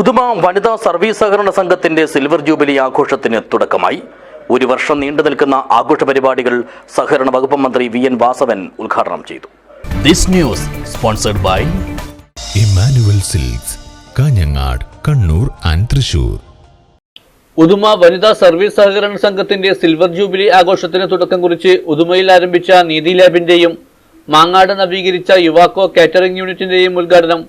ഉദുമ വനിതാ സർവീസ് സഹകരണ സംഘത്തിന്റെ സിൽവർ ജൂബിലി ആഘോഷത്തിന് തുടക്കമായി. ഒരു വർഷം നീണ്ടു നിൽക്കുന്ന ആഘോഷ പരിപാടികൾ സഹകരണ വകുപ്പ് മന്ത്രി വി എൻ വാസവൻ ഉദ്ഘാടനം ചെയ്തു. This news sponsored by Immanuel Silks Kanhangad Kannur and Thrissur. Uduma വനിതാ സർവീസ് സഹകരണ സംഘത്തിന്റെ സിൽവർ ജൂബിലി ആഘോഷത്തിന് തുടക്കം കുറിച്ച് ഉദുമയിൽ ആരംഭിച്ച നീതി ലാബിന്റെയും മാങ്ങാട് നവീകരിച്ച യുവാക്കോ കാറ്ററിംഗ് യൂണിറ്റിന്റെയും ഉദ്ഘാടനം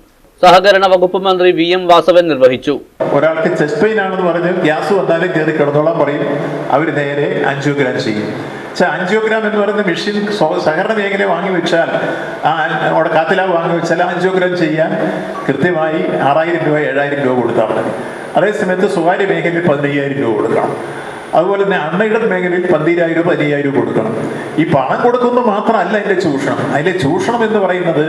സഹകരണ വകുപ്പ് മന്ത്രി വി എം വാസവൻ നിർവഹിച്ചു. ഒരാൾക്ക് ചെസ്റ്റ് പെയിൻ ആണെന്ന് പറഞ്ഞ് ഗ്യാസ് വന്നാലും കയറി കിടന്നോളാൻ പറയും. അവർ നേരെ ആൻജിയോഗ്രാം ചെയ്യും. പക്ഷേ ആൻജിയോഗ്രാം എന്ന് പറയുന്ന മെഷീൻ സഹകരണ മേഖല വാങ്ങി വെച്ചാൽ ആ അവിടെ കാത്തിലാവ് വാങ്ങി വെച്ചാൽ ആൻജിയോഗ്രാം ചെയ്യാൻ കൃത്യമായി ആറായിരം രൂപ ഏഴായിരം രൂപ കൊടുത്താൽ മതി. അതേസമയത്ത് സ്വകാര്യ മേഖലയിൽ പതിനയ്യായിരം രൂപ കൊടുക്കണം. അതുപോലെ തന്നെ അണ്ണയുടെ മേഖലയിൽ പന്തിരായിരം രൂപ അരിയായിരം രൂപ കൊടുക്കണം. ഈ പണം കൊടുക്കുന്നത് മാത്രമല്ല അതിന്റെ ചൂഷണം. അതിലെ ചൂഷണം എന്ന് പറയുന്നത്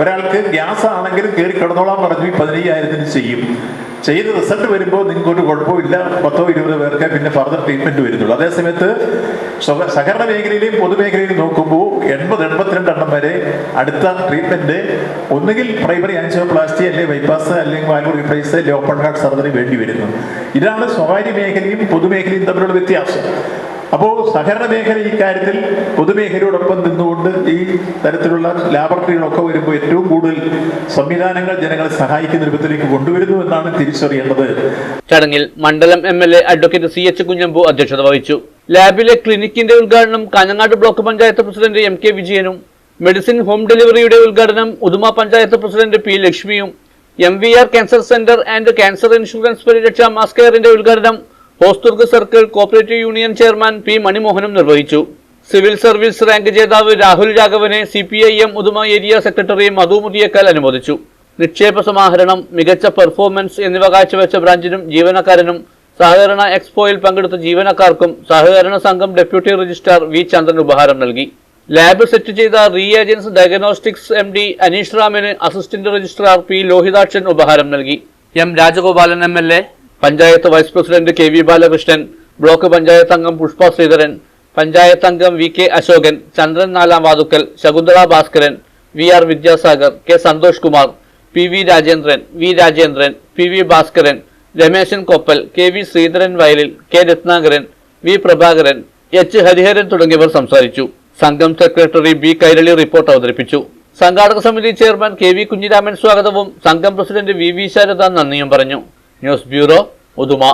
ഒരാൾക്ക് ഗ്യാസ് ആണെങ്കിലും കയറി കിടന്നോളാൻ പറഞ്ഞു ഈ പതിനയ്യായിരത്തിന് ചെയ്യും. ചെയ്ത് റിസൾട്ട് വരുമ്പോൾ നിങ്ങൾക്ക് ഒരു കുഴപ്പമില്ല പത്തോ ഇരുപതോ പേർക്ക് പിന്നെ ഫർദർ ട്രീറ്റ്മെന്റ് വരുന്നുള്ളൂ. അതേസമയത്ത് സഹകരണ മേഖലയിലെയും പൊതുമേഖലയിലും നോക്കുമ്പോൾ അടുത്ത ട്രീറ്റ്മെന്റ് ഒന്നുകിൽ പ്രൈമറി ആൻജിയോപ്ലാസ്റ്റി അല്ലെങ്കിൽ ബൈപ്പാസ് അല്ലെങ്കിൽ വാൽവ് റീപ്ലേസ് അല്ലെങ്കിൽ ഓപ്പൺ ഹാർട്ട് സർജറി വേണ്ടി വരുന്നു. ഇതാണ് സ്വകാര്യ മേഖലയും പൊതുമേഖലയും തമ്മിലുള്ള വ്യത്യാസം. അപ്പോൾ സഹകരണ മേഖല ഈ കാര്യത്തിൽ പൊതുമേഖലയോടൊപ്പം നിന്നുകൊണ്ട് ഈ തരത്തിലുള്ള ലാബറട്ടറികളൊക്കെ വരുമ്പോൾ ഏറ്റവും കൂടുതൽ സംവിധാനങ്ങൾ ജനങ്ങളെ സഹായിക്കുന്ന രൂപത്തിലേക്ക് കൊണ്ടുവരുന്നു എന്നാണ് തിരിച്ചറിയേണ്ടത്. ചടങ്ങിൽ മണ്ഡലം M L A advocate C H Kunhambu അധ്യക്ഷത വഹിച്ചു. ലാബിലെ ക്ലിനിക്കിന്റെ ഉദ്ഘാടനം Kanhangad block panchayat president M K വിജയനും മെഡിസിൻ ഹോം ഡെലിവറിയുടെ ഉദ്ഘാടനം ഉദുമ പഞ്ചായത്ത് പ്രസിഡന്റ് പി ലക്ഷ്മിയും M V R cancer centre and cancer insurance പരിരക്ഷ മാസ് കെയറിന്റെ ഉദ്ഘാടനം Hosdurg circle cooperative union chairman P മണിമോഹനും നിർവഹിച്ചു. സിവിൽ സർവീസ് റാങ്ക് ജേതാവ് Rahul രാഘവനെ C P I M Uduma area secretary Madhu Muthiyekkal അനുമോദിച്ചു. നിക്ഷേപ സമാഹരണം മികച്ച പെർഫോമൻസ് എന്നിവ കാഴ്ചവെച്ച ബ്രാഞ്ചിനും ജീവനക്കാരനും സഹകരണ എക്സ്പോയിൽ പങ്കെടുത്ത ജീവനക്കാർക്കും സഹകരണ സംഘം ഡെപ്യൂട്ടി രജിസ്ട്രാർ വി ചന്ദ്രൻ ഉപഹാരം നൽകി. ലാബ് സെറ്റ് ചെയ്ത reagents diagnostics M D Aneesh റാമിന് assistant registrar P Lohithakshan ഉപഹാരം നൽകി. M Rajagopalan M L A. Panchayat vice president K V Balakrishnan block panchayat അംഗം പുഷ്പ ശ്രീധരൻ പഞ്ചായത്ത് അംഗം വി കെ അശോകൻ ചന്ദ്രൻ നാലാം വാതുക്കൽ Shakuntala Bhaskaran V R Vidyasagar K Santhosh Kumar P V Rajendran V Rajendran P V Bhaskaran Rameshan Koppal K V Sreedharan വയലിൽ K Rathnakaran V Prabhakaran H Hariharan തുടങ്ങിയവർ സംസാരിച്ചു. സംഘം secretary B Kairali report അവതരിപ്പിച്ചു. സംഘാടക സമിതി chairman K V Kunhiraman സ്വാഗതവും സംഘം president V V Sharada നന്ദിയും പറഞ്ഞു. News bureau Uduma.